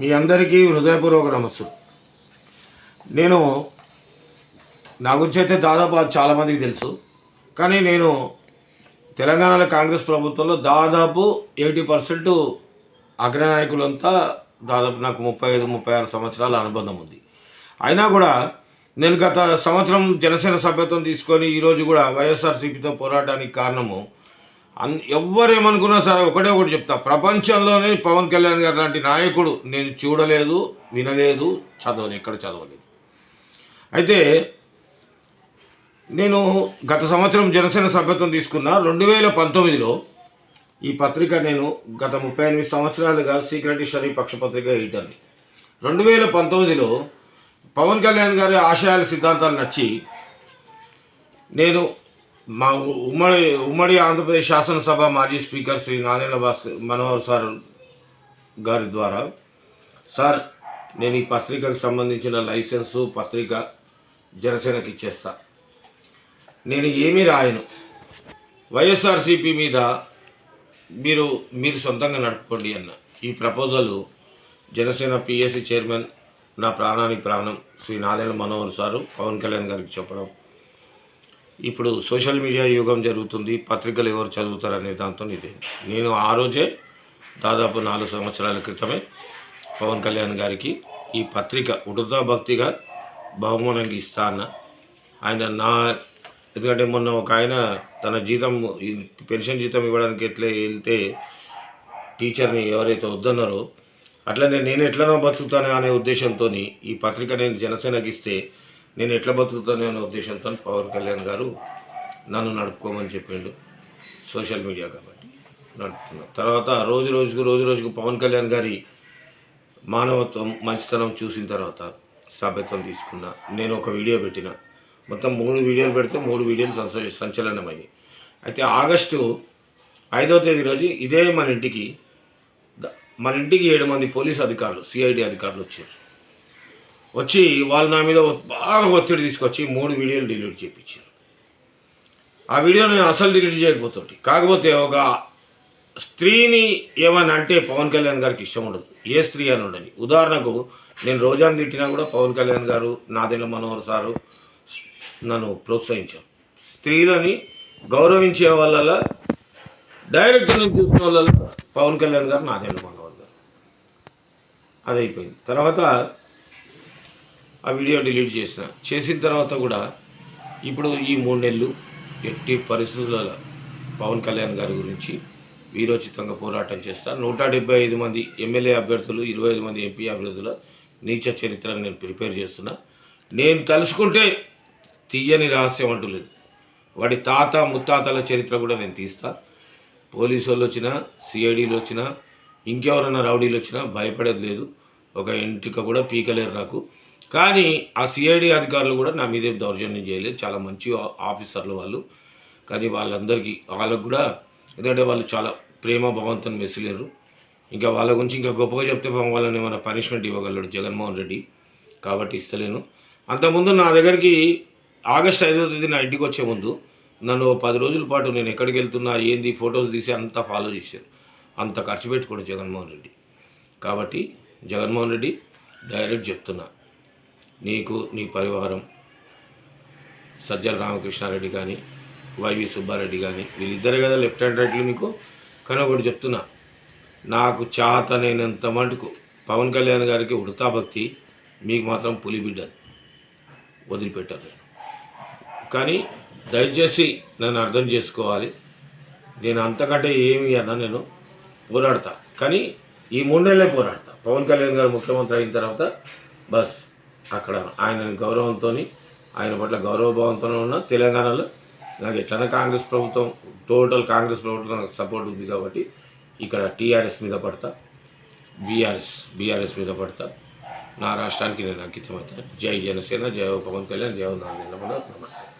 మీ అందరికీ హృదయపూర్వక నమస్సు. నేను నా గురించి అయితే దాదాపు అది చాలామందికి తెలుసు. కానీ నేను తెలంగాణలో కాంగ్రెస్ ప్రభుత్వంలో దాదాపు ఎయిటీ పర్సెంట్ అగ్రనాయకులంతా దాదాపు నాకు ముప్పై ఐదు ముప్పై ఆరు సంవత్సరాల అనుబంధం ఉంది. అయినా కూడా నేను గత సంవత్సరం జనసేన సభ్యత్వం తీసుకొని ఈరోజు కూడా వైఎస్ఆర్సీపీతో పోరాటానికి కారణము అన్ ఎవ్వరు ఏమనుకున్నా సరే ఒకటే ఒకటి చెప్తా. ప్రపంచంలోనే పవన్ కళ్యాణ్ గారు లాంటి నాయకుడు నేను చూడలేదు వినలేదు చదవలేదు ఎక్కడ చదవలేదు. అయితే నేను గత సంవత్సరం జనసేన సభ్యత్వం తీసుకున్న రెండు వేల పంతొమ్మిదిలో ఈ పత్రిక నేను గత ముప్పై ఎనిమిది సంవత్సరాలుగా సీక్రెట్ షరీ పక్షపత్రిక ఎడిటర్ని రెండు వేల పంతొమ్మిదిలో పవన్ కళ్యాణ్ గారి ఆశయాల సిద్ధాంతాలు నచ్చి నేను మా ఉమ్మడి ఉమ్మడి ఆంధ్రప్రదేశ్ శాసనసభ మాజీ స్పీకర్ శ్రీ నాదేళ్ళ భాస్కర్ మనోహర్ సార్ గారి ద్వారా. సార్ నేను ఈ పత్రికకు సంబంధించిన లైసెన్సు పత్రిక జనసేనకి ఇచ్చేస్తా. నేను ఏమీ రాయను. వైఎస్ఆర్సీపీ మీద మీరు మీరు సొంతంగా నడుపుకోండి అన్న ఈ ప్రపోజల్ జనసేన పిఎస్సి చైర్మన్ నా ప్రాణానికి ప్రాణం శ్రీ నాదేళ్ళ మనోహర్ సారు పవన్ కళ్యాణ్ గారికి చెప్పడం. ఇప్పుడు సోషల్ మీడియా యుగం జరుగుతుంది పత్రికలు ఎవరు చదువుతారనే దాంతో ఇదే. నేను ఆ రోజే దాదాపు నాలుగు సంవత్సరాల క్రితమే పవన్ కళ్యాణ్ గారికి ఈ పత్రిక ఉడతా భక్తిగా బహుమానంగా ఇస్తా అన్న. ఆయన నా ఎందుకంటే మొన్న ఒక ఆయన తన జీతం పెన్షన్ జీతం ఇవ్వడానికి ఎట్లా వెళ్తే టీచర్ని ఎవరైతే వద్దన్నారో అట్లనే నేను ఎట్లనో బతుకుతాను అనే ఉద్దేశంతో ఈ పత్రిక నేను జనసేనకి ఇస్తే నేను ఎట్లా బతుకుతాను అనే ఉద్దేశంతో పవన్ కళ్యాణ్ గారు నన్ను నడుపుకోమని చెప్పిండు సోషల్ మీడియా కాబట్టి నడుపుతున్నా. తర్వాత రోజు రోజుకు రోజు రోజుకు పవన్ కళ్యాణ్ గారి మానవత్వం మంచితనం చూసిన తర్వాత సభ్యత్వం తీసుకున్న. నేను ఒక వీడియో పెట్టిన. మొత్తం మూడు వీడియోలు పెడితే మూడు వీడియోలు సంచ సంచలనమయ్యాయి. అయితే ఆగస్టు ఐదో తేదీ రోజు ఇదే మన ఇంటికి మన ఇంటికి ఏడు మంది పోలీస్ అధికారులు సిఐడి అధికారులు వచ్చారు. వచ్చి వాళ్ళు నా మీద బాగా ఒత్తిడి తీసుకొచ్చి మూడు వీడియోలు డిలీట్ చేయించారు ఆ వీడియో నేను అసలు డిలీట్ చేయకపోతుంది కాకపోతే ఒక స్త్రీని ఏమని అంటే పవన్ కళ్యాణ్ గారికి ఇష్టం ఉండదు. ఏ స్త్రీ అని ఉండని ఉదాహరణకు నేను రోజాని తిట్టినా కూడా పవన్ కళ్యాణ్ గారు నాదెల్ల మనోహర్ సారు నన్ను ప్రోత్సహించారు. స్త్రీలని గౌరవించే వాళ్ళ డైరెక్ట్ నేను చూసిన వాళ్ళ పవన్ కళ్యాణ్ గారు నాదెల్ల మనోహర్ గారు. అది అయిపోయింది తర్వాత ఆ వీడియో డిలీట్ చేసిన. చేసిన తర్వాత కూడా ఇప్పుడు ఈ మూడు నెలలు ఎట్టి పరిస్థితుల పవన్ కళ్యాణ్ గారి గురించి వీరోచితంగా పోరాటం చేస్తా నూట డెబ్బై ఐదు మంది ఎమ్మెల్యే అభ్యర్థులు ఇరవై ఐదు మంది ఎంపీ అభ్యర్థుల నీచ చరిత్రను నేను ప్రిపేర్ చేస్తున్నా. నేను తలుచుకుంటే తీయని రహస్యం అంటూ లేదు. వాడి తాత ముత్తాతల చరిత్ర కూడా నేను తీస్తా. పోలీసు వాళ్ళు వచ్చినా సిఐడీలు వచ్చినా ఇంకెవరైనా రౌడీలు వచ్చినా భయపడేది లేదు. ఒక ఇంటిక కూడా పీకలేరు నాకు. కానీ ఆ సిఐడి అధికారులు కూడా నా మీదే దౌర్జన్యం చేయలేదు. చాలా మంచి ఆఫీసర్లు వాళ్ళు. కానీ వాళ్ళందరికీ వాళ్ళకు కూడా ఎందుకంటే వాళ్ళు చాలా ప్రేమ భగవంతుని మెసిలేరు ఇంకా వాళ్ళ గురించి ఇంకా గొప్పగా చెప్తే పాపం వాళ్ళని ఏమైనా పనిష్మెంట్ ఇవ్వగలడు జగన్మోహన్ రెడ్డి. కాబట్టి ఇస్తలేను. అంతకుముందు నా దగ్గరికి ఆగస్ట్ ఐదో తేదీ నా ఇంటికి వచ్చే ముందు నన్ను పది రోజుల పాటు నేను ఎక్కడికి వెళ్తున్నా ఏంది ఫొటోస్ తీసి అంతా ఫాలో చేశారు. అంత ఖర్చు పెట్టుకోండి జగన్మోహన్ రెడ్డి. కాబట్టి జగన్మోహన్ రెడ్డి డైరెక్ట్ చెప్తున్నా నీకు నీ పరివారం సజ్జల రామకృష్ణారెడ్డి కానీ వైవి సుబ్బారెడ్డి కానీ వీళ్ళిద్దరే కదా లెఫ్ట్ హ్యాండ్ రైట్లు మీకు? కానీ ఒకటి చెప్తున్నా నాకు చాతనైనంత మటుకు పవన్ కళ్యాణ్ గారికి ఉడతా భక్తి మీకు మాత్రం పులిబిడ్డని వదిలిపెట్టారు కానీ దయచేసి నన్ను అర్థం చేసుకోవాలి. నేను అంతకంటే ఏమి అన్నా నేను పోరాడతా. కానీ ఈ మూడు నెలలే పోరాడతా. పవన్ కళ్యాణ్ గారు ముఖ్యమంత్రి అయిన తర్వాత బస్. అక్కడ ఆయన గౌరవంతో ఆయన పట్ల గౌరవభావంతో ఉన్న తెలంగాణలో నాకు ఎట్లనే కాంగ్రెస్ ప్రభుత్వం టోటల్ కాంగ్రెస్ ప్రభుత్వం నాకు సపోర్ట్ ఉంది కాబట్టి ఇక్కడ టీఆర్ఎస్ మీద పడతా బీఆర్ఎస్ బీఆర్ఎస్ మీద పడతా. నా రాష్ట్రానికి నేను అంకితమవుతా. జై జనసేన జై పవన్ కళ్యాణ్ జై నారాయణ నమస్తే.